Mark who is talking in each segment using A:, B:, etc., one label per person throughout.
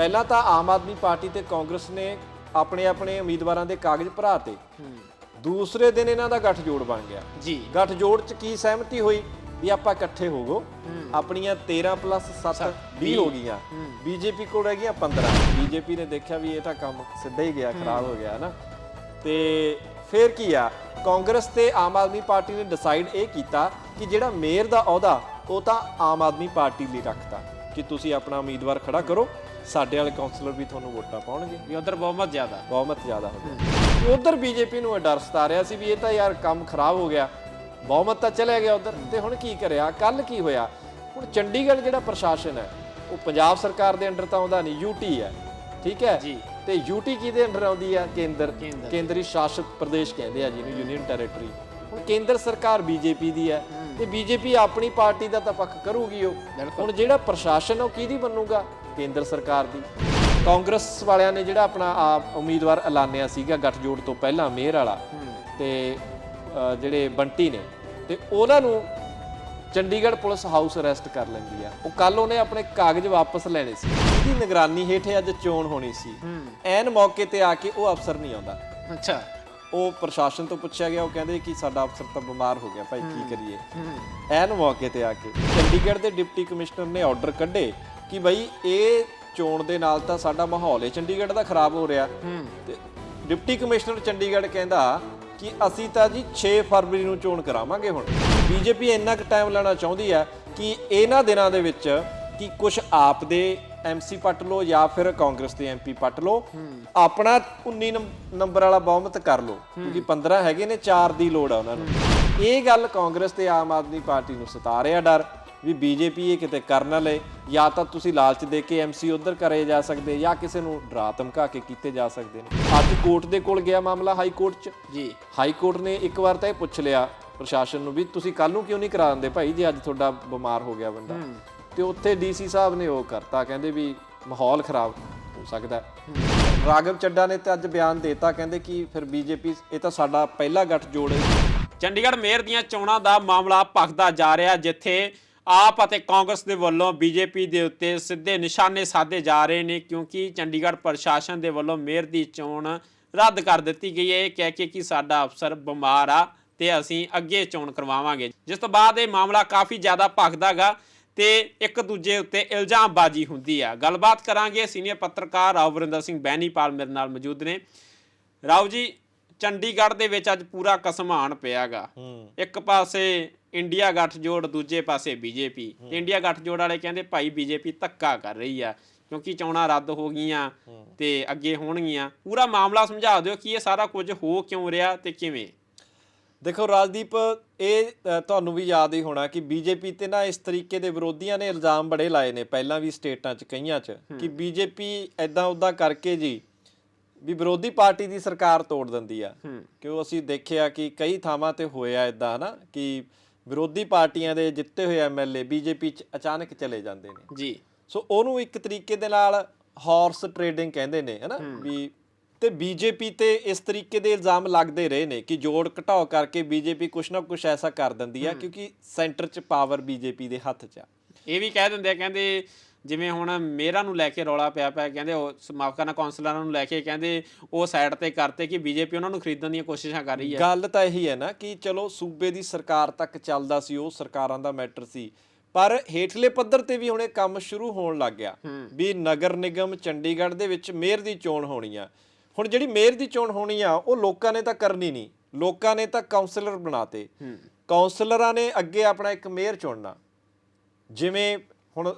A: ਪਹਿਲਾਂ ਤਾਂ ਆਮ ਆਦਮੀ ਪਾਰਟੀ ਤੇ ਕਾਂਗਰਸ ਨੇ ਆਪਣੇ ਆਪਣੇ ਉਮੀਦਵਾਰਾਂ ਦੇ ਕਾਗਜ਼ ਭਰਾਤੇ ਦੂਸਰੇ ਦਿਨ ਇਹਨਾਂ ਦਾ ਗੱਠਜੋੜ ਬਣ ਗਿਆ।
B: ਜੀ।
A: ਗੱਠਜੋੜ ਚ ਕੀ ਸਹਿਮਤੀ ਹੋਈ? ਵੀ ਆਪਾਂ ਇਕੱਠੇ ਹੋਗੋ ਆਪਣੀਆਂ 13 ਪਲੱਸ 7 20 ਹੋ ਗਈਆਂ। ਬੀਜੇਪੀ ਕੋਲ ਰਹਿ ਗਈਆਂ 15 ਬੀਜੇਪੀ ਨੇ ਦੇਖਿਆ ਵੀ ਇਹ ਤਾਂ ਕੰਮ ਸਿੱਧਾ ਹੀ ਗਿਆ ਖਰਾਬ ਹੋ ਗਿਆ ਨਾ ਤੇ ਫਿਰ ਕੀ ਆ? ਕਾਂਗਰਸ ਤੇ ਆਮ ਆਦਮੀ ਪਾਰਟੀ ਨੇ ਡਿਸਾਈਡ ਇਹ ਕੀਤਾ ਕਿ ਜਿਹੜਾ ਮੇਅਰ ਦਾ ਅਹੁਦਾ ਉਹ ਤਾਂ ਆਮ ਆਦਮੀ ਪਾਰਟੀ ਲਈ ਰੱਖਤਾ। ਕਿ ਤੁਸੀਂ ਆਪਣਾ ਉਮੀਦਵਾਰ ਖੜਾ ਕਰੋ। ਸਾਡੇ ਵਾਲੇ ਕਾਉਂਸਲਰ ਵੀ ਤੁਹਾਨੂੰ ਵੋਟਾਂ ਪਾਉਣਗੇ।
B: ਵੀ ਉਧਰ ਬਹੁਮਤ ਜ਼ਿਆਦਾ।
A: ਬਹੁਮਤ ਜ਼ਿਆਦਾ ਹੋ ਗਿਆ। ਉਧਰ ਬੀਜੇਪੀ ਨੂੰ ਇਹ ਡਰ ਸਤਾ ਰਿਹਾ ਸੀ ਵੀ ਇਹ ਤਾਂ ਯਾਰ ਕੰਮ ਖਰਾਬ ਹੋ ਗਿਆ। ਬਹੁਮਤ ਤਾਂ ਚਲਿਆ ਗਿਆ ਉਧਰ। ਤੇ ਹੁਣ ਕੀ ਕਰਿਆ? ਕੱਲ ਕੀ ਹੋਇਆ? ਹੁਣ ਚੰਡੀਗੜ੍ਹ ਜਿਹੜਾ ਪ੍ਰਸ਼ਾਸਨ ਹੈ ਉਹ ਪੰਜਾਬ ਸਰਕਾਰ ਦੇ ਅੰਡਰ ਤਾਂ ਆਉਂਦਾ ਨਹੀਂ ਯੂਟੀ ਹੈ। ਠੀਕ ਹੈ?
B: ਜੀ।
A: ਤੇ ਯੂਟੀ ਕਿਹਦੇ ਅੰਡਰ ਆਉਂਦੀ ਹੈ? ਕੇਂਦਰ।
B: ਕੇਂਦਰ।
A: ਸ਼ਾਸਿਤ ਪ੍ਰਦੇਸ਼ ਕਹਿੰਦੇ ਆ ਜਿਹਨੂੰ ਯੂਨੀਅਨ ਟੈਰੀਟਰੀ ਹੁਣ ਕੇਂਦਰ ਸਰਕਾਰ ਬੀਜੇਪੀ ਦੀ ਹੈ। ਤੇ ਬੀਜੇਪੀ ਆਪਣੀ ਪਾਰਟੀ ਦਾ ਤਾਂ ਪੱਖ ਕਰੂਗੀ ਉਹ। ਹੁਣ ਜਿਹੜਾ ਪ੍ਰਸ਼ਾਸਨ ਉਹ ਕਿਹਦੀ ਬਣੂਗਾ ਕੇਂਦਰ ਸਰਕਾਰ ਦੀ। ਕਾਂਗਰਸ ਵਾਲਿਆਂ ਨੇ ਜਿਹੜਾ ਆਪਣਾ ਆਪ ਉਮੀਦਵਾਰ ਐਲਾਨਿਆ ਸੀਗਾ ਗੱਠਜੋੜ ਤੋਂ ਪਹਿਲਾਂ ਮੇਅਰ ਵਾਲਾ ਤੇ ਜਿਹੜੇ ਬੰਟੀ ਨੇ ਤੇ ਉਹਨਾਂ ਨੂੰ ਚੰਡੀਗੜ੍ਹ ਪੁਲਿਸ ਹਾਊਸ ਅਰੈਸਟ ਕਰ ਲੈਂਦੀ ਆ। ਉਹ ਕੱਲ ਉਹਨੇ ਆਪਣੇ ਕਾਗਜ਼ ਵਾਪਸ ਲੈਣੇ ਸੀ। ਇਹਦੀ ਨਿਗਰਾਨੀ ਹੇਠ ਅੱਜ ਚੋਣ ਹੋਣੀ ਸੀ। ਐਨ ਮੌਕੇ ਤੇ ਆ ਕੇ ਉਹ ਅਫਸਰ ਨਹੀਂ ਆਉਂਦਾ।
B: ਅੱਛਾ।
A: ਉਹ ਪ੍ਰਸ਼ਾਸਨ ਤੋਂ ਪੁੱਛਿਆ ਗਿਆ ਉਹ ਕਹਿੰਦੇ ਕਿ ਸਾਡਾ ਅਫਸਰ ਤਾਂ ਬਿਮਾਰ ਹੋ ਗਿਆ ਭਾਈ ਕੀ ਕਰੀਏ? ਐਨ ਮੌਕੇ ਤੇ ਆ ਕੇ ਚੰਡੀਗੜ੍ਹ ਦੇ ਡਿਪਟੀ ਕਮਿਸ਼ਨਰ ਨੇ ਆਰਡਰ ਕੱਢੇ ਕਿ ਬਈ ਇਹ ਚੋਣ ਦੇ ਨਾਲ ਤਾਂ ਸਾਡਾ ਮਾਹੌਲ ਹੈ। ਚੰਡੀਗੜ੍ਹ ਦਾ ਖਰਾਬ ਹੋ ਰਿਹਾ। ਤੇ ਡਿਪਟੀ ਕਮਿਸ਼ਨਰ ਚੰਡੀਗੜ੍ਹ ਕਹਿੰਦਾ ਕਿ ਅਸੀਂ ਤਾਂ ਜੀ 6 ਫਰਵਰੀ ਨੂੰ ਚੋਣ ਕਰਾਵਾਂਗੇ ਹੁਣ। ਬੀਜੇਪੀ ਇੰਨਾ ਕੁ ਟਾਈਮ ਲੈਣਾ ਚਾਹੁੰਦੀ ਹੈ ਕਿ ਇਹਨਾਂ ਦਿਨਾਂ ਦੇ ਵਿੱਚ ਕਿ ਕੁਝ ਆਪ ਦੇ ਐਮਸੀ ਪੱਟ ਲਓ ਜਾਂ ਫਿਰ ਕਾਂਗਰਸ ਦੇ ਐਮਪੀ ਪੱਟ ਲਓ। ਆਪਣਾ 19 ਨੰਬ- ਨੰਬਰ ਵਾਲਾ ਬਹੁਮਤ ਕਰ ਲਓ। ਕਿਉਂਕਿ 15 ਹੈਗੇ ਨੇ 4 ਦੀ ਲੋੜ ਆ ਉਹਨਾਂ ਨੂੰ। ਇਹ ਗੱਲ ਕਾਂਗਰਸ ਤੇ ਆਮ ਆਦਮੀ ਪਾਰਟੀ ਨੂੰ ਸਤਾ ਰਿਹਾ ਡਰ। ਵੀ ਬੀਜੇਪੀ ਇਹ ਕਿਤੇ ਕਰ ਨਾ ਲਏ ਜਾਂ ਤਾਂ ਤੁਸੀਂ ਲਾਲਚ ਦੇ ਕੇ ਐਮਸੀ ਉਧਰ ਕਰੇ ਜਾ ਸਕਦੇ ਜਾਂ ਕਿਸੇ ਨੂੰ ਡਰਾ ਧਮਕਾ ਕੇ ਕੀਤੇ ਜਾ ਸਕਦੇ ਨੇ। ਅੱਜ ਕੋਰਟ ਦੇ ਕੋਲ ਗਿਆ ਮਾਮਲਾ ਹਾਈ ਕੋਰਟ 'ਚ।
B: ਜੀ।
A: ਹਾਈ ਕੋਰਟ ਨੇ ਇੱਕ ਵਾਰ ਤਾਂ ਇਹ ਪੁੱਛ ਲਿਆ ਪ੍ਰਸ਼ਾਸਨ ਨੂੰ ਵੀ ਤੁਸੀਂ ਕੱਲ ਨੂੰ ਕਿਉਂ ਨਹੀਂ ਕਰਾ ਦਿੰਦੇ ਭਾਈ ਜੇ ਅੱਜ ਤੁਹਾਡਾ ਬਿਮਾਰ ਹੋ ਗਿਆ ਬੰਦਾ। ਤੇ ਉੱਥੇ ਡੀਸੀ ਸਾਹਿਬ ਨੇ ਉਹ ਕਰਤਾ ਕਹਿੰਦੇ ਵੀ ਮਾਹੌਲ ਖਰਾਬ ਹੋ ਸਕਦਾ ਹੈ। ਰਾਘਵ ਚੱਡਾ ਨੇ ਤਾਂ ਅੱਜ ਬਿਆਨ ਦੇਤਾ ਕਹਿੰਦੇ ਕਿ ਫਿਰ ਬੀਜੇਪੀ ਇਹ ਤਾਂ ਸਾਡਾ ਪਹਿਲਾ ਗੱਠ ਜੋੜ ਹੈ।
B: ਚੰਡੀਗੜ੍ਹ ਮੇਅਰ ਦੀਆਂ ਚੋਣਾਂ ਦਾ ਮਾਮਲਾ ਭਖਦਾ ਜਾ ਰਿਹਾ ਜਿੱਥੇ ਆਪ ਅਤੇ ਕਾਂਗਰਸ ਦੇ ਵੱਲੋਂ ਬੀਜੇਪੀ ਦੇ ਉੱਤੇ ਸਿੱਧੇ ਨਿਸ਼ਾਨੇ ਸਾਧੇ ਜਾ ਰਹੇ ਨੇ, ਕਿਉਂਕਿ ਚੰਡੀਗੜ੍ਹ ਪ੍ਰਸ਼ਾਸਨ ਦੇ ਵੱਲੋਂ ਮੇਅਰ ਦੀ ਚੋਣ ਰੱਦ ਕਰ ਦਿੱਤੀ ਗਈ ਹੈ। ਇਹ ਕਹਿ ਕੇ ਕਿ ਸਾਡਾ ਅਫਸਰ ਬਿਮਾਰ ਆ ਤੇ ਅਸੀਂ ਅੱਗੇ ਚੋਣ ਕਰਵਾਵਾਂਗੇ। ਜਿਸ ਤੋਂ ਬਾਅਦ ਇਹ ਮਾਮਲਾ ਕਾਫੀ ਜ਼ਿਆਦਾ ਭਖਦਾਗਾ ਤੇ ਇੱਕ ਦੂਜੇ ਉੱਤੇ ਇਲਜ਼ਾਮਬਾਜ਼ੀ ਹੁੰਦੀ ਆ। ਗੱਲਬਾਤ ਕਰਾਂਗੇ। ਸੀਨੀਅਰ ਪੱਤਰਕਾਰ ਰਾਵ ਵਰਿੰਦਰ ਸਿੰਘ ਬੈਨੀਪਾਲ ਮੇਰੇ ਨਾਲ ਮੌਜੂਦ ਨੇ। ਰਾਓ ਜੀ ਚੰਡੀਗੜ੍ਹ ਦੇ ਵਿੱਚ ਅੱਜ ਪੂਰਾ ਕਸਮਾਨ ਪਿਆਗਾ। ਇੱਕ ਪਾਸੇ ਇੰਡੀਆ ਗੱਠਜੋੜ ਦੂਜੇ ਪਾਸੇ ਬੀਜੇਪੀ। ਇੰਡੀਆ ਗੱਠਜੋੜ ਵਾਲੇ ਕਹਿੰਦੇ ਭਾਈ ਬੀਜੇਪੀ ਧੱਕਾ ਕਰ ਰਹੀ ਆ ਕਿਉਂਕਿ ਚੋਣਾਂ ਰੱਦ ਹੋ ਗਈਆਂ ਤੇ ਅੱਗੇ ਹੋਣਗੀਆਂ। ਪੂਰਾ ਮਾਮਲਾ ਸਮਝਾ ਦਿਓ ਕਿ ਇਹ ਸਾਰਾ ਕੁਝ ਹੋ ਕਿਉਂ ਰਿਹਾ ਤੇ ਕਿਵੇਂ?
A: ਦੇਖੋ ਰਾਜਦੀਪ ਇਹ ਤੁਹਾਨੂੰ ਵੀ ਯਾਦ ਹੀ ਹੋਣਾ ਕਿ ਬੀਜੇਪੀ ਤੇ ਨਾ ਇਸ ਤਰੀਕੇ ਦੇ ਵਿਰੋਧੀਆਂ ਨੇ ਇਲਜ਼ਾਮ ਬੜੇ ਲਾਏ ਨੇ ਪਹਿਲਾਂ ਵੀ ਸਟੇਟਾਂ 'ਚ ਕਈਆਂ 'ਚ ਕਿ ਬੀਜੇਪੀ ਐਦਾਂ ਉਦਾਂ ਕਰਕੇ ਜੀ ਵੀ ਵਿਰੋਧੀ ਪਾਰਟੀ ਦੀ ਸਰਕਾਰ ਤੋੜ ਦਿੰਦੀ ਆ। ਕਿਉਂ ਅਸੀਂ ਦੇਖਿਆ ਕਿ ਕਈ ਥਾਵਾਂ ਤੇ ਹੋਇਆ ਇਦਾਂ ਹਨਾ ਕਿ ਵਿਰੋਧੀ ਪਾਰਟੀਆਂ ਦੇ ਜਿੱਤੇ ਹੋਏ ਐਮਐਲਏ ਬੀਜੇਪੀ 'ਚ ਅਚਾਨਕ ਚਲੇ ਜਾਂਦੇ ਨੇ।
B: ਜੀ।
A: ਸੋ ਉਹਨੂੰ ਇੱਕ ਤਰੀਕੇ ਦੇ ਨਾਲ ਹਾਰਸ ਟ੍ਰੇਡਿੰਗ ਕਹਿੰਦੇ ਨੇ ਹਨਾ ਵੀ ਤੇ ਬੀਜੇਪੀ ਤੇ ਇਸ ਤਰੀਕੇ ਦੇ ਇਲਜ਼ਾਮ ਲੱਗਦੇ ਰਹੇ ਨੇ ਕਿ ਜੋੜ ਘਟਾਓ ਕਰਕੇ ਬੀਜੇਪੀ ਕੁਛ ਨਾ ਕੁਛ ਐਸਾ ਕਰ ਦਿੰਦੀ ਆ ਕਿਉਂਕਿ ਸੈਂਟਰ 'ਚ ਪਾਵਰ ਬੀਜੇਪੀ ਦੇ ਹੱਥ 'ਚ ਆ।
B: ਇਹ ਵੀ ਕਹਿ ਦਿੰਦੇ ਆ ਕਹਿੰਦੇ ਜਿਵੇਂ ਹੁਣ ਮੇਰਾ ਨੂੰ ਲੈ ਕੇ ਰੌਲਾ ਪਿਆ ਪਿਆ ਕਹਿੰਦੇ ਉਹ ਮਾਫ ਕਰਨਾ ਕਾਉਂਸਲਰਾਂ ਨੂੰ ਲੈ ਕੇ ਕਹਿੰਦੇ ਉਹ ਸਾਈਡ ਤੇ ਕਰਤੇ ਕਿ ਬੀਜੇਪੀ ਉਹਨਾਂ ਨੂੰ ਖਰੀਦਣ ਦੀਆਂ ਕੋਸ਼ਿਸ਼ਾਂ ਕਰ ਰਹੀ ਹੈ।
A: ਗੱਲ ਤਾਂ ਇਹੀ ਹੈ ਨਾ ਕਿ ਚਲੋ ਸੂਬੇ ਦੀ ਸਰਕਾਰ ਤੱਕ ਚੱਲਦਾ ਸੀ ਉਹ ਸਰਕਾਰਾਂ ਦਾ ਮੈਟਰ ਸੀ ਪਰ ਹੇਠਲੇ ਪੱਧਰ ਤੇ ਵੀ ਹੁਣ ਇਹ ਕੰਮ ਸ਼ੁਰੂ ਹੋਣ ਲੱਗ ਗਿਆ ਵੀ ਨਗਰ ਨਿਗਮ ਚੰਡੀਗੜ੍ਹ ਦੇ ਵਿੱਚ ਮੇਅਰ ਦੀ ਚੋਣ ਹੋਣੀ ਆ। ਹੁਣ ਜਿਹੜੀ ਮੇਅਰ ਦੀ ਚੋਣ ਹੋਣੀ ਆ ਉਹ ਲੋਕਾਂ ਨੇ ਤਾਂ ਕਰਨੀ ਨਹੀਂ ਲੋਕਾਂ ਨੇ ਤਾਂ ਕਾਉਂਸਲਰ ਬਣਾਤੇ। ਕਾਉਂਸਲਰਾਂ ਨੇ ਅੱਗੇ ਆਪਣਾ ਇੱਕ ਮੇਅਰ ਚੁਣਨਾ ਜਿਵੇਂ ਹੁਣ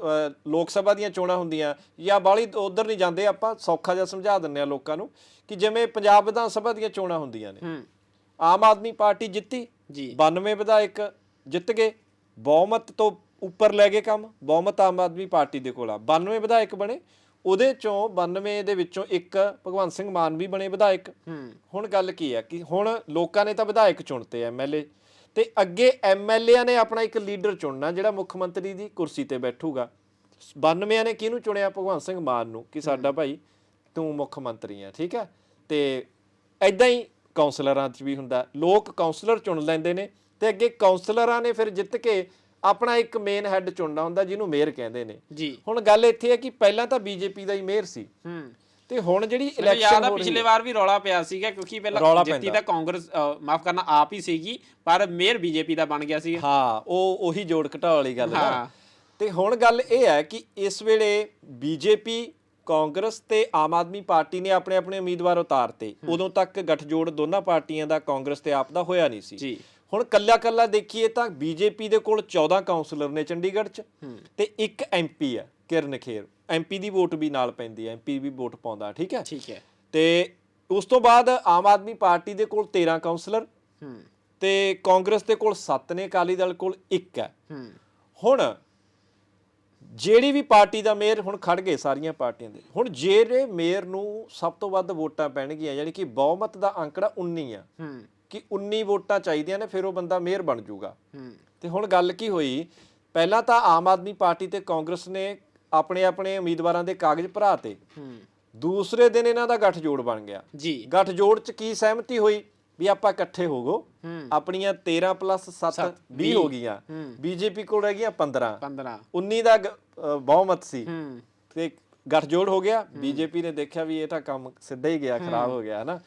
A: ਲੋਕ ਸਭਾ ਦੀਆਂ ਚੋਣਾਂ ਹੁੰਦੀਆਂ ਜਾਂ ਬਾਹਲੀ ਉਧਰ ਨਹੀਂ ਜਾਂਦੇ ਆਪਾਂ ਸੌਖਾ ਜਿਹਾ ਸਮਝਾ ਦਿੰਨੇ ਆ ਲੋਕਾਂ ਨੂੰ ਕਿ ਜਿਵੇਂ ਪੰਜਾਬ ਵਿਧਾਨ ਸਭਾ ਦੀਆਂ ਚੋਣਾਂ ਹੁੰਦੀਆਂ ਨੇ। ਆਮ ਆਦਮੀ ਪਾਰਟੀ ਜਿੱਤੀ
B: ਜੀ।
A: 92 ਵਿਧਾਇਕ ਜਿੱਤ ਗਏ ਬਹੁਮਤ ਤੋਂ ਉੱਪਰ ਲੈ ਗਏ ਕੰਮ ਬਹੁਮਤ ਆਮ ਆਦਮੀ ਪਾਰਟੀ ਦੇ ਕੋਲ ਆ। 92 ਵਿਧਾਇਕ ਬਣੇ ਉਹਦੇ ਚੋਂ 92 ਦੇ ਵਿੱਚੋਂ ਇੱਕ ਭਗਵੰਤ ਸਿੰਘ ਮਾਨ ਵੀ ਬਣੇ ਵਿਧਾਇਕ। ਹੁਣ ਗੱਲ ਕੀ ਹੈ ਕਿ ਹੁਣ ਲੋਕਾਂ ਨੇ ਤਾਂ ਵਿਧਾਇਕ ਚੁਣਤੇ ਐਮਐਲਏ ਤੇ ਅੱਗੇ ਐਮਐਲਏਆਂ ਨੇ ਆਪਣਾ ਇੱਕ ਲੀਡਰ ਚੁਣਨਾ ਜਿਹੜਾ ਮੁੱਖ ਮੰਤਰੀ ਦੀ ਕੁਰਸੀ ਤੇ ਬੈਠੂਗਾ। 92 ਨੇ ਕਿਹਨੂੰ ਚੁਣਿਆ? ਭਗਵੰਤ ਸਿੰਘ ਮਾਨ ਨੂੰ ਕਿ ਸਾਡਾ ਭਾਈ ਤੂੰ ਮੁੱਖ ਮੰਤਰੀ ਆ ਠੀਕ ਹੈ? ਤੇ ਐਦਾਂ ਹੀ ਕਾਉਂਸਲਰਾਂ 'ਚ ਵੀ ਹੁੰਦਾ। ਲੋਕ ਕਾਉਂਸਲਰ ਚੁਣ ਲੈਂਦੇ ਨੇ ਤੇ ਅੱਗੇ ਕਾਉਂਸਲਰਾਂ ਨੇ ਫਿਰ ਜਿੱਤ ਕੇ ਆਪਣਾ ਇੱਕ ਮੇਨ ਹੈੱਡ ਚੁਣਨਾ ਹੁੰਦਾ ਜਿਹਨੂੰ ਮੇਅਰ ਕਹਿੰਦੇ ਨੇ।
B: ਜੀ।
A: ਹੁਣ ਗੱਲ ਇੱਥੇ ਹੈ ਕਿ ਪਹਿਲਾਂ ਤਾਂ ਬੀਜੇਪੀ ਦਾ ਹੀ ਮੇਅਰ ਸੀ।
B: ਹੂੰ।
A: ਤੇ ਹੁਣ ਜਿਹੜੀ ਇਲੈਕਸ਼ਨ ਹੋ ਰਹੀ
B: ਪਿਛਲੇ ਵਾਰ ਵੀ ਰੌਲਾ ਪਿਆ ਸੀਗਾ ਕਿਉਂਕਿ ਪਹਿਲਾਂ ਜਿੱਤੀ। ਤਾਂ ਕਾਂਗਰਸ ਮਾਫ ਕਰਨਾ ਆਪ ਹੀ ਸੀਗੀ ਪਰ ਮੇਅਰ ਬੀਜੇਪੀ ਦਾ ਬਣ ਗਿਆ ਸੀ
A: ਹਾਂ ਉਹ ਉਹੀ ਜੋੜ ਘਟਾਓ ਵਾਲੀ ਗੱਲ ਹੈ
B: ਹਾਂ।
A: ਤੇ ਹੁਣ ਗੱਲ ਇਹ ਹੈ ਕਿ ਇਸ ਵੇਲੇ ਬੀਜੇਪੀ ਕਾਂਗਰਸ ਤੇ ਆਮ ਆਦਮੀ ਪਾਰਟੀ ਨੇ ਆਪਣੇ ਆਪਣੇ ਉਮੀਦਵਾਰ ਉਤਾਰਤੇ। ਉਦੋਂ ਤੱਕ ਗੱਠਜੋੜ ਦੋਨਾਂ ਪਾਰਟੀਆਂ ਦਾ ਕਾਂਗਰਸ ਤੇ ਆਪ ਦਾ ਹੋਇਆ ਨਹੀਂ ਸੀ।
B: ਜੀ।
A: ਹੁਣ ਕੱਲਾ ਕੱਲਾ ਦੇਖੀਏ ਤਾਂ ਬੀਜੇਪੀ ਦੇ ਕੋਲ 14 ਕਾਉਂਸਲਰ ਨੇ ਚੰਡੀਗੜ੍ਹ 'ਚ ਤੇ ਇੱਕ ਐਮਪੀ ਹੈ ਕਿਰਨ ਖੇਰ। ਐਮਪੀ ਦੀ ਵੋਟ ਵੀ ਨਾਲ ਪੈਂਦੀ ਹੈ ਐਮਪੀ ਵੀ ਵੋਟ ਪਾਉਂਦਾ ਠੀਕ ਹੈ?
B: ਠੀਕ ਹੈ।
A: ਤੇ ਉਸ ਤੋਂ ਬਾਅਦ ਆਮ ਆਦਮੀ ਪਾਰਟੀ ਦੇ ਕੋਲ 13 ਕਾਉਂਸਲਰ ਤੇ ਕਾਂਗਰਸ ਦੇ ਕੋਲ 7 ਨੇ ਅਕਾਲੀ ਦਲ ਕੋਲ 1 ਹੈ। ਹੁਣ ਜਿਹੜੀ ਵੀ ਪਾਰਟੀ ਦਾ ਮੇਅਰ ਹੁਣ ਖੜ ਗਏ ਸਾਰੀਆਂ ਪਾਰਟੀਆਂ ਦੇ। ਹੁਣ ਜਿਹੜੇ ਮੇਅਰ ਨੂੰ ਸਭ ਤੋਂ ਵੱਧ ਵੋਟਾਂ ਪੈਣਗੀਆਂ ਯਾਨੀ ਕਿ ਬਹੁਮਤ ਦਾ ਅੰਕੜਾ 19 ਆ।
B: ਹੂੰ।
A: ਕਿ 19 ਵੋਟਾਂ ਚਾਹੀਦੀਆਂ ਨੇ ਫਿਰ ਉਹ ਬੰਦਾ ਮੇਅਰ ਬਣ ਜਾਊਗਾ। ਤੇ ਹੁਣ ਗੱਲ ਕੀ ਹੋਈ? ਪਹਿਲਾਂ ਤਾਂ ਆਮ ਆਦਮੀ ਪਾਰਟੀ ਤੇ ਕਾਂਗਰਸ ਨੇ ਆਪਣੇ ਆਪਣੇ ਉਮੀਦਵਾਰਾਂ ਦੇ ਕਾਗਜ਼ ਭਰਾ ਤੇ।
B: ਹੂੰ।
A: ਦੂਸਰੇ ਦਿਨ ਇਹਨਾਂ ਦਾ ਗੱਠਜੋੜ ਬਣ ਗਿਆ।
B: ਜੀ।
A: ਗੱਠਜੋੜ ਚ ਕੀ ਸਹਿਮਤੀ ਹੋਈ? ਵੀ ਆਪਾਂ ਇਕੱਠੇ ਹੋ ਗੋ ਆਪਣੀਆਂ 13 ਪਲੱਸ 7 20 ਹੋ ਗਈਆਂ। ਬੀਜੇਪੀ ਕੋਲ ਰਹਿ ਗਈਆਂ 15
B: 15
A: 19 ਦਾ ਬਹੁਮਤ ਸੀ। ਤੇ ਗੱਠਜੋੜ ਹੋ ਗਿਆ। ਬੀਜੇਪੀ ਨੇ ਦੇਖਿਆ ਵੀ ਇਹ ਤਾਂ ਕੰਮ ਸਿੱਧਾ ਹੀ ਗਿਆ ਖਰਾਬ ਹੋ ਗਿਆ ਹਨਾ।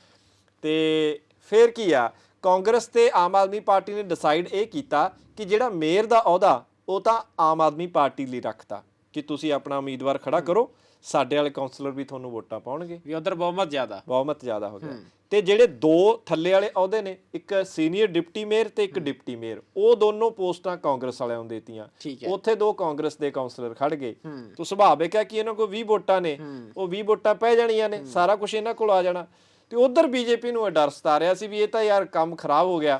A: ਤੇ ਫਿਰ ਕੀ ਆ? ਕਾਂਗਰਸ ਤੇ ਆਮ ਆਦਮੀ ਪਾਰਟੀ ਨੇ ਡਿਸਾਈਡ ਇਹ ਕੀਤਾ ਕਿ ਜਿਹੜਾ ਮੇਅਰ ਦਾ ਅਹੁਦਾ ਉਹ ਤਾਂ ਆਮ ਆਦਮੀ ਪਾਰਟੀ ਲਈ ਰੱਖਤਾ। ਕਿ ਤੁਸੀਂ ਆਪਣਾ ਉਮੀਦਵਾਰ ਖੜਾ ਕਰੋ ਸਾਡੇ ਵਾਲੇ ਕਾਉਂਸਲਰ ਵੀ ਤੁਹਾਨੂੰ ਵੋਟਾਂ ਪਾਉਣਗੇ।
B: ਵੀ ਉਧਰ ਬਹੁਮਤ ਜ਼ਿਆਦਾ।
A: ਬਹੁਮਤ ਜ਼ਿਆਦਾ ਹੋ ਗਿਆ। ਤੇ ਜਿਹੜੇ ਦੋ ਥੱਲੇ ਵਾਲੇ ਅਹੁਦੇ ਨੇ ਇੱਕ ਸੀਨੀਅਰ ਡਿਪਟੀ ਮੇਅਰ ਤੇ ਇੱਕ ਡਿਪਟੀ ਮੇਅਰ ਉਹ ਦੋਨੋਂ ਪੋਸਟਾਂ ਕਾਂਗਰਸ ਵਾਲਿਆਂ ਨੂੰ ਦੇਤੀਆਂ। ਉੱਥੇ ਦੋ ਕਾਂਗਰਸ ਦੇ ਕਾਉਂਸਲਰ ਖੜ ਗਏ। ਤੋ ਸੁਭਾਵਿਕ ਹੈ ਕਿ ਇਹਨਾਂ ਕੋਲ 20 ਵੋਟਾਂ ਨੇ ਉਹ 20 ਵੋਟਾਂ ਪੈ ਜਾਣੀਆਂ ਨੇ ਸਾਰਾ ਕੁਝ ਇਹਨਾਂ ਕੋਲ ਆ ਜਾਣਾ। ਤੇ ਉਧਰ ਬੀਜੇਪੀ ਨੂੰ ਇਹ ਡਰ ਸਤਾ ਰਿਹਾ ਸੀ ਵੀ ਇਹ ਤਾਂ ਯਾਰ ਕੰਮ ਖਰਾਬ ਹੋ ਗਿਆ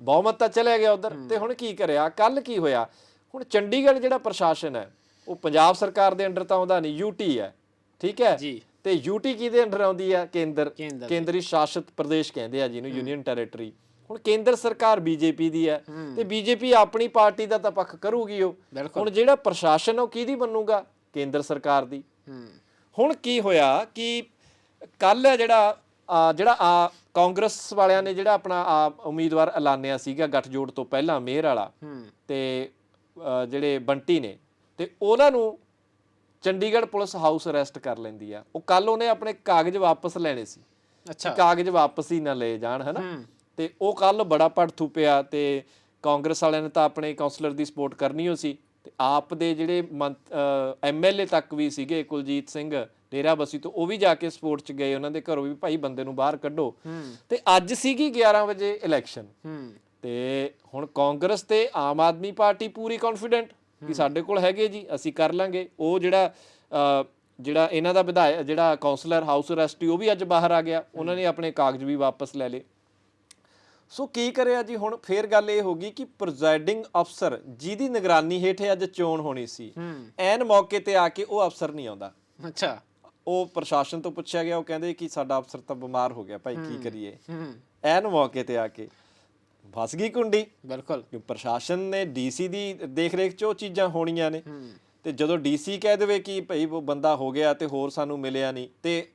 A: ਬਹੁਮਤ ਤਾਂ ਚਲੇ ਗਿਆ ਉਧਰ ਤੇ ਹੁਣ ਕੀ ਕਰਿਆ ਕੱਲ ਕੀ ਹੋਇਆ? ਹੁਣ ਚੰਡੀਗੜ੍ਹ ਜਿਹੜਾ ਪ੍ਰਸ਼ਾਸਨ ਹੈ ਉਹ ਪੰਜਾਬ ਸਰਕਾਰ ਦੇ ਅੰਡਰ ਤਾਂ ਆਉਂਦਾ ਨਹੀਂ ਯੂਟੀ ਹੈ ਠੀਕ ਹੈ?
B: ਜੀ।
A: ਤੇ ਯੂਟੀ ਕਿਹਦੇ ਅੰਡਰ ਆਉਂਦੀ ਹੈ? ਕੇਂਦਰ
B: ਕੇਂਦਰ
A: ਸ਼ਾਸਿਤ ਪ੍ਰਦੇਸ਼ ਕਹਿੰਦੇ ਆ ਜਿਹਨੂੰ ਯੂਨੀਅਨ ਟੈਰੀਟਰੀ। ਹੁਣ ਕੇਂਦਰ ਸਰਕਾਰ ਬੀਜੇਪੀ ਦੀ ਹੈ ਤੇ ਬੀਜੇਪੀ ਆਪਣੀ ਪਾਰਟੀ ਦਾ ਤਾਂ ਪੱਖ ਕਰੂਗੀ ਉਹ। ਹੁਣ ਜਿਹੜਾ ਪ੍ਰਸ਼ਾਸਨ ਉਹ ਕਿਹਦੀ ਬਣੂਗਾ ਕੇਂਦਰ ਸਰਕਾਰ ਦੀ। ਹੁਣ ਕੀ ਹੋਇਆ ਕਿ ਕੱਲ ਜਿਹੜਾ ਜਿਹੜਾ ਆ ਕਾਂਗਰਸ ਵਾਲਿਆਂ ਨੇ ਜਿਹੜਾ ਆਪਣਾ ਆ, ਉਮੀਦਵਾਰ ਐਲਾਨਿਆ ਸੀਗਾ ਗੱਠਜੋੜ ਤੋਂ ਪਹਿਲਾਂ ਮੇਅਰ ਵਾਲਾ ਤੇ ਜਿਹੜੇ ਬੰਟੀ ਨੇ ਤੇ ਉਹਨਾਂ ਨੂੰ ਚੰਡੀਗੜ੍ਹ ਪੁਲਿਸ ਹਾਊਸ ਅਰੈਸਟ ਕਰ ਲੈਂਦੀ ਆ। ਉਹ ਕੱਲ ਉਹਨੇ ਆਪਣੇ ਕਾਗਜ਼ ਵਾਪਸ ਲੈਣੇ ਸੀ
B: ਅੱਛਾ।
A: ਕਾਗਜ਼ ਵਾਪਸ ਹੀ ਨਾ ਲਏ ਜਾਣ ਹਨਾ? ਤੇ ਉਹ ਕੱਲ ਬੜਾ ਭੜਥੂ ਪਿਆ ਤੇ ਕਾਂਗਰਸ ਵਾਲਿਆਂ ਨੇ ਤਾਂ ਆਪਣੇ ਕਾਉਂਸਲਰ ਦੀ ਸਪੋਰਟ ਕਰਨੀ ਹੋ ਸੀ। ਤੇ ਆਪ ਦੇ ਜਿਹੜੇ ਐਮਐਲਏ ਤੱਕ ਵੀ ਸੀਗੇ ਕੁਲਜੀਤ ਸਿੰਘ ਡੇਰਾ ਬਸੀ ਤੋਂ ਉਹ ਵੀ ਜਾ ਕੇ ਸਪੋਰਟ ਚ ਗਏ ਉਹਨਾਂ ਦੇ ਘਰੋਂ ਵੀ ਭਾਈ ਬੰਦੇ ਨੂੰ ਬਾਹਰ ਕੱਢੋ। ਤੇ ਅੱਜ ਸੀਗੀ 11 ਵਜੇ ਇਲੈਕਸ਼ਨ ਤੇ ਹੁਣ ਕਾਂਗਰਸ ਤੇ ਆਮ ਆਦਮੀ ਪਾਰਟੀ ਪੂਰੀ ਕੌਨਫੀਡੈਂਟ ਕਿ ਸਾਡੇ ਕੋਲ ਹੈਗੇ ਜੀ ਅਸੀਂ ਕਰ ਲਾਂਗੇ। ਉਹ ਜਿਹੜਾ ਜਿਹੜਾ ਇਹਨਾਂ ਦਾ ਵਿਧਾਇਕ ਜਿਹੜਾ ਕਾਉਂਸਲਰ ਹਾਊਸ ਅਰੈਸਟੀ ਉਹ ਵੀ ਅੱਜ ਬਾਹਰ ਆ ਗਿਆ। ਉਹਨਾਂ ਨੇ ਆਪਣੇ ਕਾਗਜ਼ ਵੀ ਵਾਪਸ ਲੈ ਲਏ। ਸੋ ਕੀ ਕਰਿਆ ਜੀ? ਹੁਣ ਫੇਰ ਗੱਲ ਇਹ ਹੋ ਗਈ ਕਿ ਪ੍ਰੈਜ਼ਾਈਡਿੰਗ ਅਫਸਰ ਜਿਹਦੀ ਨਿਗਰਾਨੀ ਹੇਠ ਅੱਜ ਚੋਣ ਹੋਣੀ ਸੀ ਐਨ ਮੌਕੇ ਤੇ ਆ ਕੇ ਉਹ ਅਫਸਰ ਨਹੀਂ ਆਉਂਦਾ।
B: ਅੱਛਾ।
A: ਉਹ ਪ੍ਰਸ਼ਾਸਨ ਤੋਂ ਪੁੱਛਿਆ ਗਿਆ ਉਹ ਕਹਿੰਦੇ ਕਿ ਸਾਡਾ ਅਫਸਰ ਤਾਂ ਬਿਮਾਰ ਹੋ ਗਿਆ ਭਾਈ ਕੀ ਕਰੀਏ? ਐਨ ਮੌਕੇ ਤੇ ਆ ਕੇ ਫਸ ਗਈ ਕੁੰਡੀ।
B: ਬਿਲਕੁਲ।
A: ਕਿ ਪ੍ਰਸ਼ਾਸਨ ਨੇ ਡੀਸੀ ਦੀ ਦੇਖ ਰੇਖ 'ਚ ਉਹ ਚੀਜ਼ਾਂ ਹੋਣੀਆਂ ਨੇ। ਤੇ ਜਦੋਂ ਡੀਸੀ ਕਹਿ ਦੇਵੇ ਕਿ ਭਈ ਉਹ ਬੰਦਾ ਹੋ ਗਿਆ ਤੇ ਹੋਰ ਸਾਨੂੰ ਮਿਲਿਆ ਨਹੀਂ ਤੇ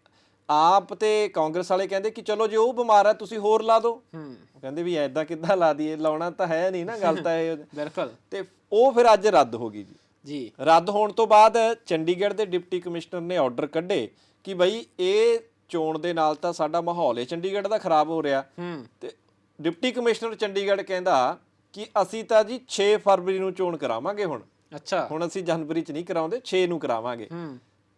A: ਆਪ ਤੇ ਕਾਂਗਰਸ ਵਾਲੇ ਕਹਿੰਦੇ ਕਿ ਚਲੋ ਜੇ ਉਹ ਬਿਮਾਰ ਹੈ ਤੁਸੀਂ ਹੋਰ ਲਾ ਦਿਓ।
B: ਹੂੰ।
A: ਉਹ ਕਹਿੰਦੇ ਵੀ ਐਦਾਂ ਕਿੱਦਾਂ ਲਾ ਦਈਏ ਲਾਉਣਾ ਤਾਂ ਹੈ ਨਹੀਂ ਨਾ ਗੱਲ ਤਾਂ ਇਹ
B: ਬਿਲਕੁਲ।
A: ਤੇ ਉਹ ਫਿਰ ਅੱਜ ਰੱਦ ਹੋ ਗਈ ਜੀ।
B: ਜੀ।
A: ਰੱਦ ਹੋਣ ਤੋਂ ਬਾਅਦ ਚੰਡੀਗੜ੍ਹ ਦੇ ਡਿਪਟੀ ਕਮਿਸ਼ਨਰ ਨੇ ਆਰਡਰ ਕੱਢੇ ਕਿ ਬਈ ਇਹ ਚੋਣ ਦੇ ਨਾਲ ਤਾਂ ਸਾਡਾ ਮਾਹੌਲ ਹੈ ਚੰਡੀਗੜ੍ਹ ਦਾ ਖਰਾਬ ਹੋ ਰਿਹਾ।
B: ਹੂੰ।
A: ਤੇ ਡਿਪਟੀ ਕਮਿਸ਼ਨਰ ਚੰਡੀਗੜ੍ਹ ਕਹਿੰਦਾ ਕਿ ਅਸੀਂ ਤਾਂ ਜੀ 6 ਫਰਵਰੀ ਨੂੰ ਚੋਣ ਕਰਾਵਾਂਗੇ ਹੁਣ।
B: ਅੱਛਾ।
A: ਹੁਣ ਅਸੀਂ ਜਨਵਰੀ ਚ ਨਹੀਂ ਕਰਾਉਂਦੇ 6 ਨੂੰ ਕਰਾਵਾਂਗੇ।
B: ਹੂੰ।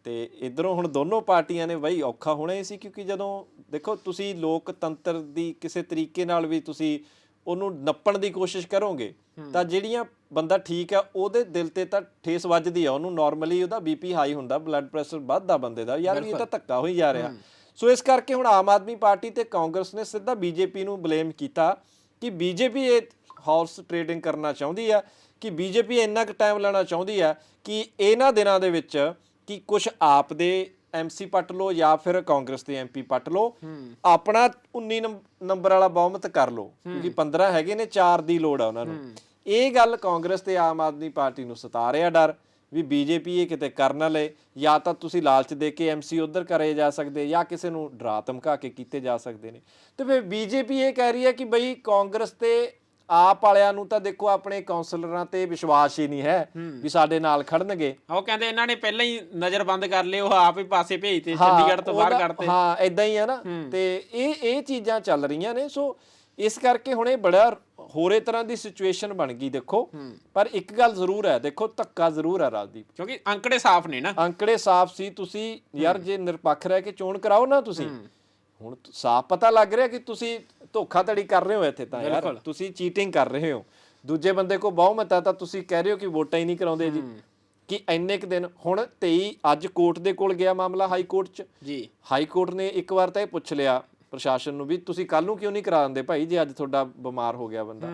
A: ਤੇ ਇਧਰੋਂ ਹੁਣ ਦੋਨੋਂ ਪਾਰਟੀਆਂ ਨੇ ਬਈ ਔਖਾ ਹੋਣਾ ਹੀ ਸੀ ਕਿਉਂਕਿ ਜਦੋਂ ਦੇਖੋ ਤੁਸੀਂ ਲੋਕਤੰਤਰ ਦੀ ਕਿਸੇ ਤਰੀਕੇ ਨਾਲ ਵੀ ਤੁਸੀਂ ਉਹਨੂੰ ਨੱਪਣ ਦੀ ਕੋਸ਼ਿਸ਼ ਕਰੋਗੇ ਤਾਂ ਜਿਹੜੀਆਂ ਬੰਦਾ ਠੀਕ ਆ ਉਹਦੇ ਦਿਲ ਤੇ ਤਾਂ ਠੇਸ ਵੱਜਦੀ ਆ ਉਹਨੂੰ ਨਾਰਮਲੀ ਉਹਦਾ ਬੀਪੀ ਹਾਈ ਹੁੰਦਾ ਬਲੱਡ ਪ੍ਰੈਸ਼ਰ ਵੱਧਦਾ ਬੰਦੇ ਦਾ ਯਾਰ ਵੀ ਇਹ ਤਾਂ ਧੱਕਾ ਹੋਈ ਜਾ ਰਿਹਾ। ਸੋ ਇਸ ਕਰਕੇ ਹੁਣ ਆਮ ਆਦਮੀ ਪਾਰਟੀ ਤੇ ਕਾਂਗਰਸ ਨੇ ਸਿੱਧਾ ਬੀਜੇਪੀ ਨੂੰ ਬਲੇਮ ਕੀਤਾ ਕਿ ਬੀਜੇਪੀ ਇਹ ਹਾਰਸ ਟ੍ਰੇਡਿੰਗ ਕਰਨਾ ਚਾਹੁੰਦੀ ਆ ਕਿ ਬੀਜੇਪੀ ਇੰਨਾ ਕੁ ਟਾਈਮ ਲੈਣਾ ਚਾਹੁੰਦੀ ਆ ਕਿ ਇਹਨਾਂ ਦਿਨਾਂ ਦੇ ਵਿੱਚ ਕਿ ਕੁਝ ਆਪ ਦੇ ਐਮਸੀ ਪੱਟ ਲਓ ਜਾਂ ਫਿਰ ਕਾਂਗਰਸ ਦੇ ਐਮਪੀ ਪੱਟ ਲਓ ਆਪਣਾ 19 ਨੰਬ- ਨੰਬਰ ਵਾਲਾ ਬਹੁਮਤ ਕਰ ਲਓ ਕਿਉਂਕਿ 15 ਹੈਗੇ ਨੇ 4 ਦੀ ਲੋੜ ਆ ਉਹਨਾਂ ਨੂੰ। ਇਹ ਗੱਲ ਕਾਂਗਰਸ ਤੇ ਆਮ ਆਦਮੀ ਪਾਰਟੀ ਨੂੰ ਸਤਾ ਰਿਹਾ ਡਰ ਵੀ ਬੀਜੇਪੀ ਇਹ ਕਿਤੇ ਕਰ ਨਾ ਲਏ ਜਾਂ ਤਾਂ ਤੁਸੀਂ ਲਾਲਚ ਦੇ ਕੇ ਐਮਸੀ ਉਧਰ ਕਰੇ ਜਾ ਸਕਦੇ ਜਾਂ ਕਿਸੇ ਨੂੰ ਡਰਾ ਧਮਕਾ ਕੇ ਕੀਤੇ ਜਾ ਸਕਦੇ ਨੇ। ਤੇ ਫਿਰ ਬੀਜੇਪੀ ਇਹ ਕਹਿ ਰਹੀ ਹੈ ਕਿ ਬਈ ਕਾਂਗਰਸ ਤੇ ਆਪ ਵਾਲਿਆਂ ਨੂੰ ਤਾਂ ਦੇਖੋ ਆਪਣੇ ਕਾਉਂਸਲਰਾਂ ਤੇ ਵਿਸ਼ਵਾਸ ਹੀ ਨਹੀਂ ਹੈ ਵੀ ਸਾਡੇ ਨਾਲ ਖੜਨਗੇ।
B: ਉਹ ਕਹਿੰਦੇ ਇਹਨਾਂ ਨੇ ਪਹਿਲਾਂ ਹੀ ਨਜ਼ਰਬੰਦ ਕਰ ਲਏ ਉਹ ਆਪ ਹੀ ਪਾਸੇ ਭੇਜਤੇ ਚੰਡੀਗੜ੍ਹ ਤੋਂ ਬਾਹਰ ਕੱਢਤੇ।
A: ਹਾਂ ਇਦਾਂ ਹੀ ਆ ਨਾ। ਤੇ ਇਹ ਇਹ ਚੀਜ਼ਾਂ ਚੱਲ ਰਹੀਆਂ ਨੇ ਸੋ ਇਸ ਕਰਕੇ ਹੁਣ ਇਹ ਬੜਾ ਹੋਰੇ ਤਰ੍ਹਾਂ ਦੀ ਸਿਚੁਏਸ਼ਨ ਬਣ ਗਈ ਦੇਖੋ। ਪਰ ਇੱਕ ਗੱਲ ਜ਼ਰੂਰ ਹੈ ਦੇਖੋ ਧੱਕਾ ਜ਼ਰੂਰ ਹੈ ਰਾਜਦੀਪ।
B: ਕਿਉਂਕਿ ਅੰਕੜੇ ਸਾਫ਼ ਨੇ ਨਾ।
A: ਅੰਕੜੇ ਸਾਫ਼ ਸੀ ਤੁਸੀਂ ਯਾਰ ਜੇ ਨਿਰਪੱਖ ਰਹਿ ਕੇ ਚੋਣ ਕਰਾਓ ਨਾ ਤੁਸੀਂ ਹੁਣ ਸਾਫ਼ ਪਤਾ ਲੱਗ ਰਿਹਾ ਕਿ ਤੁਸੀਂ ਧੋਖਾਧੜੀ ਕਰ ਰਹੇ ਹੋ ਇੱਥੇ ਤਾਂ ਯਾਰ। ਤੁਸੀਂ ਚੀਟਿੰਗ ਕਰ ਰਹੇ ਹੋ। ਦੂਜੇ ਬੰਦੇ ਕੋ ਬਹੁਮਤ ਹੈ ਤਾਂ ਤੁਸੀਂ ਕਹਿ ਰਹੇ ਹੋ ਕਿ ਵੋਟਾਂ ਹੀ ਨਹੀਂ ਕਰਾਉਂਦੇ ਜੀ। ਕਿ ਇੰਨੇ ਕੁ ਦਿਨ ਹੁਣ 23 ਅੱਜ ਕੋਰਟ ਦੇ ਕੋਲ ਗਿਆ ਮਾਮਲਾ ਹਾਈ ਕੋਰਟ 'ਚ।
B: ਜੀ।
A: ਹਾਈ ਕੋਰਟ ਨੇ ਇੱਕ ਵਾਰ ਤਾਂ ਇਹ ਪੁੱਛ ਲਿਆ ਪ੍ਰਸ਼ਾਸਨ ਨੂੰ ਵੀ ਤੁਸੀਂ ਕੱਲ ਨੂੰ ਕਿਉਂ ਨਹੀਂ ਕਰਾ ਦਿੰਦੇ ਭਾਈ ਜੇ ਅੱਜ ਤੁਹਾਡਾ ਬਿਮਾਰ ਹੋ ਗਿਆ ਬੰਦਾ।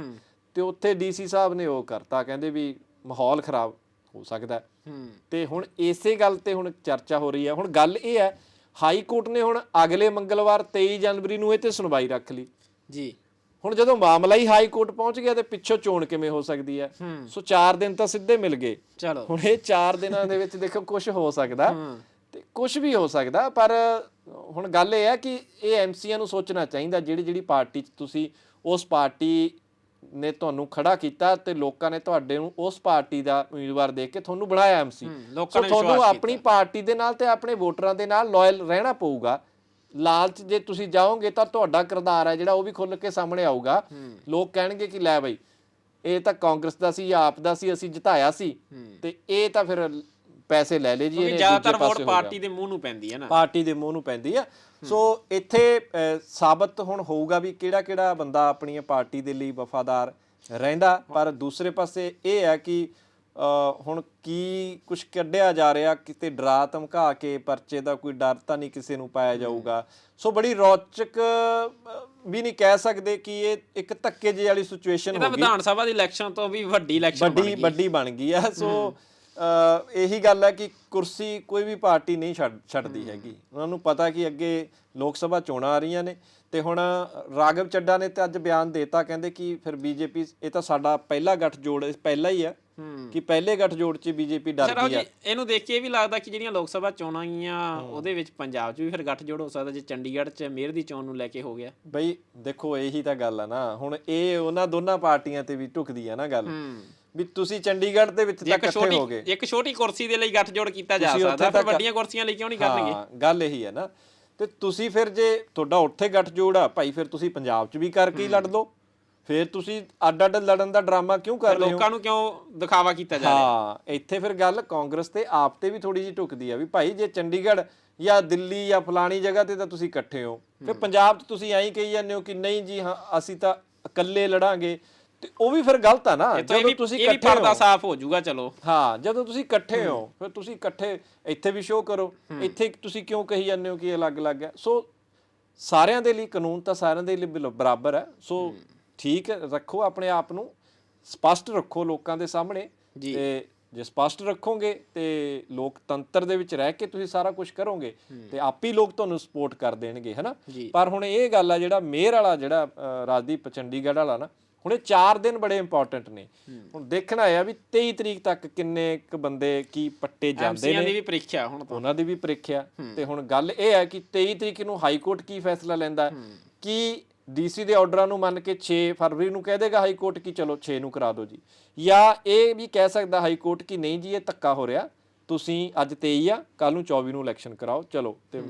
A: ਤੇ ਉੱਥੇ ਡੀਸੀ ਸਾਹਿਬ ਨੇ ਉਹ ਕਰਤਾ ਕਹਿੰਦੇ ਵੀ ਮਾਹੌਲ ਖਰਾਬ ਹੋ ਸਕਦਾ। ਤੇ ਹੁਣ ਇਸੇ ਗੱਲ ਤੇ ਹੁਣ ਚਰਚਾ ਹੋ ਰਹੀ ਹੈ। ਹੁਣ ਗੱਲ ਇਹ ਹੈ ਹਾਈ ਕੋਰਟ ਨੇ ਹੁਣ ਅਗਲੇ ਮੰਗਲਵਾਰ 23 ਜਨਵਰੀ ਨੂੰ ਇਹ ਤੇ ਸੁਣਵਾਈ ਰੱਖ ਲਈ।
B: ਜੀ।
A: ਹੁਣ ਜਦੋਂ ਮਾਮਲਾ ਹੀ ਹਾਈ ਕੋਰਟ ਪਹੁੰਚ ਗਿਆ ਤੇ ਪਿੱਛੋਂ ਚੋਣ ਕਿਵੇਂ ਹੋ ਸਕਦੀ ਹੈ? ਸੋ 4 ਦਿਨ ਤਾਂ ਸਿੱਧੇ ਮਿਲ ਗਏ।
B: ਚਲੋ।
A: ਹੁਣ ਇਹ 4 ਦਿਨਾਂ ਦੇ ਵਿੱਚ ਦੇਖੋ ਕੁਝ ਹੋ ਸਕਦਾ ਤੇ ਕੁਝ ਵੀ ਹੋ ਸਕਦਾ ਪਰ ਹੁਣ ਗੱਲ ਇਹ ਹੈ ਕਿ ਇਹ ਐਮਸੀਆਂ ਨੂੰ ਸੋਚਣਾ ਚਾਹੀਦਾ ਜਿਹੜੀ ਜਿਹੜੀ ਪਾਰਟੀ 'ਚ ਤੁਸੀਂ ਉਸ ਪਾਰਟੀ ਨੇ ਤੁਹਾਨੂੰ ਖੜਾ ਕੀਤਾ ਤੇ ਲੋਕਾਂ ਨੇ ਤੁਹਾਡੇ ਨੂੰ ਉਸ ਪਾਰਟੀ ਦਾ ਉਮੀਦਵਾਰ ਦੇਖ ਕੇ ਤੁਹਾਨੂੰ ਬਣਾਇਆ ਐਮਸੀ ਸੋ। ਤੁਹਾਨੂੰ ਆਪਣੀ ਪਾਰਟੀ ਦੇ ਨਾਲ ਤੇ ਆਪਣੇ ਵੋਟਰਾਂ ਦੇ ਨਾਲ ਲਾਇਲ ਰਹਿਣਾ ਪਊਗਾ। ਲਾਲਚ ਜੇ ਤੁਸੀਂ ਜਾਓਗੇ ਤਾਂ ਤੁਹਾਡਾ ਕਿਰਦਾਰ ਹੈ ਜਿਹੜਾ ਉਹ ਵੀ ਖੁੱਲ ਕੇ ਸਾਹਮਣੇ ਆਊਗਾ। ਲੋਕ ਕਹਿਣਗੇ ਕਿ ਲੈ ਬਈ ਇਹ ਤਾਂ ਕਾਂਗਰਸ ਦਾ ਸੀ ਜਾਂ ਆਪ ਦਾ ਸੀ ਅਸੀਂ ਜਿਤਾਇਆ ਸੀ। ਤੇ ਇਹ ਤਾਂ ਫਿਰ ਪੈਸੇ ਲੈ ਲਏ ਜੀ ਇਹਨੇ
B: ਜ਼ਿਆਦਾਤਰ ਵੋਟ
A: ਹੋ।
B: ਪਾਰਟੀ ਦੇ ਮੂੰਹ ਨੂੰ ਪੈਂਦੀ ਹੈ ਨਾ।
A: ਪਾਰਟੀ ਦੇ ਮੂੰਹ ਨੂੰ ਪੈਂਦੀ ਆ। ਸੋ ਇੱਥੇ ਸਾਬਤ ਹੁਣ ਹੋਊਗਾ ਵੀ ਕਿਹੜਾ ਕਿਹੜਾ ਬੰਦਾ ਆਪਣੀ ਪਾਰਟੀ ਦੇ ਲਈ ਵਫਾਦਾਰ ਰਹਿੰਦਾ। ਪਰ ਦੂਸਰੇ ਪਾਸੇ ਇਹ ਹੈ ਕਿ ਹੁਣ ਕੀ ਕੁਝ ਕੱਢਿਆ ਜਾ ਰਿਹਾ? ਕਿਤੇ ਡਰਾ ਧਮਕਾ ਕੇ ਪਰਚੇ ਦਾ ਕੋਈ ਡਰ ਤਾਂ ਨਹੀਂ ਕਿਸੇ ਨੂੰ ਪਾਇਆ ਜਾਊਗਾ? ਸੋ ਬੜੀ ਰੌਚਕ ਵੀ ਨਹੀਂ ਕਹਿ ਸਕਦੇ ਕਿ ਇਹ ਇੱਕ ਧੱਕੇ ਜਿਹੀ ਵਾਲੀ ਸਿਚੁਏਸ਼ਨ ਹੋ ਗਈ।
B: ਵਿਧਾਨ ਸਭਾ ਦੀ ਇਲੈਕਸ਼ਨ ਤੋਂ ਵੀ ਵੱਡੀ ਇਲੈਕਸ਼ਨ ਬਣ
A: ਵੱਡੀ
B: ਗਈ।
A: ਵੱਡੀ ਬਣ ਗਈ ਆ। ਸੋ ਅ, ਇਹੀ ਗੱਲ ਹੈ ਕਿ ਕੁਰਸੀ ਕੋਈ ਵੀ ਪਾਰਟੀ ਨਹੀਂ ਛੱਡ ਛੱਡਦੀ ਹੈਗੀ। ਉਹਨਾਂ ਨੂੰ ਪਤਾ ਕਿ ਅੱਗੇ ਲੋਕ ਸਭਾ ਚੋਣਾਂ ਆ ਰਹੀਆਂ ਨੇ ਤੇ ਹੁਣ ਰਾਗਵ ਚੱਡਾ ਨੇ ਤੇ ਅੱਜ ਬਿਆਨ ਦੇਤਾ ਕਹਿੰਦੇ ਕਿ ਫਿਰ ਬੀਜੇਪੀ ਇਹ ਤਾਂ ਸਾਡਾ ਪਹਿਲਾ ਗੱਠਜੋੜ ਪਹਿਲਾ ਹੀ ਆ। ਕਿ ਪਹਿਲੇ ਗੱਠਜੋੜ 'ਚ ਬੀਜੇਪੀ ਡਰ
B: ਚਲੋ
A: ਗਈ
B: ਜੀ
A: ਆ
B: ਇਹਨੂੰ ਦੇਖ ਕੇ ਇਹ ਵੀ ਲੱਗਦਾ ਕਿ ਜਿਹੜੀਆਂ ਲੋਕ ਸਭਾ ਚੋਣਾਂ ਗਈਆਂ ਉਹਦੇ ਵਿੱਚ ਪੰਜਾਬ 'ਚ ਵੀ ਫਿਰ ਗੱਠਜੋੜ ਹੋ ਸਕਦਾ ਜੇ ਚੰਡੀਗੜ੍ਹ 'ਚ ਮੇਅਰ ਦੀ ਚੋਣ ਨੂੰ ਲੈ ਕੇ ਹੋ ਗਿਆ।
A: ਬਈ ਦੇਖੋ ਇਹੀ ਤਾਂ ਗੱਲ ਆ ਨਾ। ਹੁਣ ਇਹ ਉਹਨਾਂ ਦੋਨਾਂ ਪਾਰਟੀਆਂ ਤੇ ਵੀ ਢੁਕਦੀ ਆ ਨਾ ਗੱਲ। ਵੀ ਤੁਸੀਂ ਚੰਡੀਗੜ੍ਹ ਦੇ ਵਿੱਚ ਤਾਂ
B: ਇੱਕ
A: ਇਕੱਠੇ
B: ਛੋਟੀ
A: ਹੋ ਗਏ।
B: ਇੱਕ ਛੋਟੀ ਕੁਰਸੀ ਦੇ ਲਈ ਗੱਠਜੋੜ ਕੀਤਾ ਜਾ ਸਕਦਾ ਫਿਰ ਵੱਡੀਆਂ ਕੁਰਸੀਆਂ ਲਈ ਕਿਉਂ ਨਹੀਂ ਕਰਨਗੇ?
A: ਹਾਂ ਗੱਲ ਇਹੀ ਹੈ ਨਾ। ਤੇ ਤੁਸੀਂ ਫਿਰ ਜੇ ਤੁਹਾਡਾ ਉੱਥੇ ਗੱਠਜੋੜ ਆ ਭਾਈ ਫਿਰ ਤੁਸੀਂ ਪੰਜਾਬ 'ਚ ਵੀ ਕਰਕੇ ਹੀ। ਲੜ ਲਓ। ਫਿਰ ਤੁਸੀਂ ਅੱਡ ਅੱਡ ਲੜਨ ਦਾ ਡਰਾਮਾ ਕਿਉਂ ਕਰ ਰਹੇ ਹੋ?
B: ਲੋਕਾਂ ਨੂੰ ਕਿਉਂ ਦਿਖਾਵਾ ਕੀਤਾ ਜਾ ਰਿਹਾ?
A: ਹਾਂ ਇੱਥੇ ਫਿਰ ਗੱਲ ਕਾਂਗਰਸ ਤੇ ਆਪ ਤੇ ਵੀ ਥੋੜੀ ਜਿਹੀ ਢੁਕਦੀ ਆ ਵੀ ਭਾਈ ਜੇ ਚੰਡੀਗੜ੍ਹ ਜਾਂ ਦਿੱਲੀ ਜਾਂ ਫਲਾਣੀ ਜਗ੍ਹਾ ਤੇ ਤਾਂ ਤੁਸੀਂ ਇਕੱਠੇ ਹੋ। ਫਿਰ ਪੰਜਾਬ 'ਚ ਤੁਸੀਂ ਐਂ ਕਹੀ ਜਾਂਦੇ ਹੋ ਕਿ ਨਹੀਂ ਜੀ ਹਾਂ ਅਸੀਂ ਤਾਂ ਇਕੱਲੇ ਲੜਾਂਗੇ। ਤੇ ਉਹ ਵੀ ਫਿਰ ਗਲਤ ਆ ਨਾ ਜਦੋਂ ਤੁਸੀਂ
B: ਇਹ ਵੀ
A: ਇਕੱਠੇ
B: ਪਰਦਾ
A: ਹੋ।
B: ਸਾਫ਼ ਹੋ ਜਾਊਗਾ ਚਲੋ।
A: ਹਾਂ ਜਦੋਂ ਤੁਸੀਂ ਇਕੱਠੇ ਹੋ। ਫਿਰ ਤੁਸੀਂ ਇਕੱਠੇ ਇੱਥੇ ਵੀ ਸ਼ੋਅ ਕਰੋ। ਇੱਥੇ ਤੁਸੀਂ ਕਿਉਂ ਕਹੀ ਜਾਂਦੇ ਹੋ ਕਿ ਇਹ ਅਲੱਗ-ਅਲੱਗ ਹੈ? ਸੋ ਸਾਰਿਆਂ ਦੇ ਲਈ ਕਾਨੂੰਨ ਤਾਂ ਸਾਰਿਆਂ ਦੇ ਲਈ ਬਰਾਬਰ ਹੈ। ਸੋ ਠੀਕ ਰੱਖੋ ਆਪਣੇ ਆਪ ਨੂੰ ਸਪਸ਼ਟ ਰੱਖੋ ਲੋਕਾਂ ਦੇ ਸਾਹਮਣੇ। ਤੇ ਜੇ ਸਪਸ਼ਟ ਰੱਖੋਗੇ ਤੇ ਲੋਕਤੰਤਰ ਦੇ ਵਿੱਚ ਰਹਿ ਕੇ ਤੁਸੀਂ ਸਾਰਾ ਕੁਝ ਕਰੋਗੇ ਤੇ ਆਪੀ ਲੋਕ ਤੁਹਾਨੂੰ ਸਪੋਰਟ ਕਰ ਦੇਣਗੇ ਹਨਾ। ਪਰ ਹੁਣ ਇਹ ਗੱਲ ਆ ਜਿਹੜਾ ਮੇਅਰ ਵਾਲਾ ਜਿਹੜਾ ਰਾਜਦੀਪ ਚੰਡੀਗੜ੍ਹ ਵਾਲਾ ਨਾ ਹੁਣ ਇਹ 4 ਦਿਨ ਬੜੇ ਇੰਪੋਰਟੈਂਟ ਨੇ। ਹੁਣ ਦੇਖਣਾ ਆ ਵੀ 23 ਤਰੀਕ ਤੱਕ ਕਿੰਨੇ ਕੁ ਬੰਦੇ ਕੀ ਪੱਟੇ ਜਾਂਦੇ ਨੇ।
B: ਦੀ ਵੀ ਪ੍ਰੀਖਿਆ ਹੁਣ ਤਾਂ।
A: ਉਹਨਾਂ ਦੀ ਵੀ ਪ੍ਰੀਖਿਆ। ਤੇ ਹੁਣ ਗੱਲ ਇਹ ਹੈ ਕਿ 23 ਤਰੀਕ ਨੂੰ ਹਾਈ ਕੋਰਟ ਕੀ ਫੈਸਲਾ ਲੈਂਦਾ? ਕਿ ਡੀਸੀ ਦੇ ਆਰਡਰਾਂ ਨੂੰ ਮੰਨ ਕੇ 6 ਫਰਵਰੀ ਨੂੰ ਕਹਿ ਦੇਗਾ ਹਾਈ ਕੋਰਟ ਕਿ ਚਲੋ 6 ਨੂੰ ਕਰਾ ਦਿਓ ਜੀ। ਜਾਂ ਇਹ ਵੀ ਕਹਿ ਸਕਦਾ ਹਾਈ ਕੋਰਟ ਕਿ ਨਹੀਂ ਜੀ ਇਹ ਧੱਕਾ ਹੋ ਰਿਹਾ। ਤੁਸੀਂ ਅੱਜ 23 ਆ ਕੱਲ ਨੂੰ 24 ਨੂੰ ਇਲੈਕਸ਼ਨ ਕਰਾਓ ਚਲੋ ਤੇ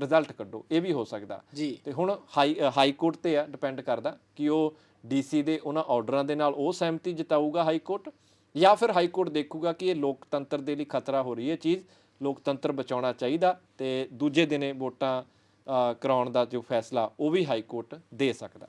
A: ਰਿਜ਼ਲਟ ਕੱਢੋ ਇਹ ਵੀ ਹੋ ਸਕਦਾ। ਤੇ ਹੁਣ ਹਾਈ ਹਾਈ ਕੋਰਟ ਤੇ ਆ ਡਿਪੈਂਡ ਕਰਦਾ ਕਿ ਉਹ ਡੀਸੀ ਦੇ ਉਹਨਾਂ ਆਰਡਰਾਂ ਦੇ ਨਾਲ ਉਹ ਸਹਿਮਤੀ ਜਤਾਊਗਾ ਹਾਈ ਕੋਰਟ ਜਾਂ ਫਿਰ ਹਾਈ ਕੋਰਟ ਦੇਖੂਗਾ ਕਿ ਇਹ ਲੋਕਤੰਤਰ ਦੇ ਲਈ ਖਤਰਾ ਹੋ ਰਹੀ ਹੈ ਚੀਜ਼ ਲੋਕਤੰਤਰ ਬਚਾਉਣਾ ਚਾਹੀਦਾ ਤੇ ਦੂਜੇ ਦਿਨੇ ਵੋਟਾਂ ਕਰਾਉਣ ਦਾ ਜੋ ਫੈਸਲਾ ਉਹ ਵੀ ਹਾਈ ਕੋਰਟ ਦੇ ਸਕਦਾ।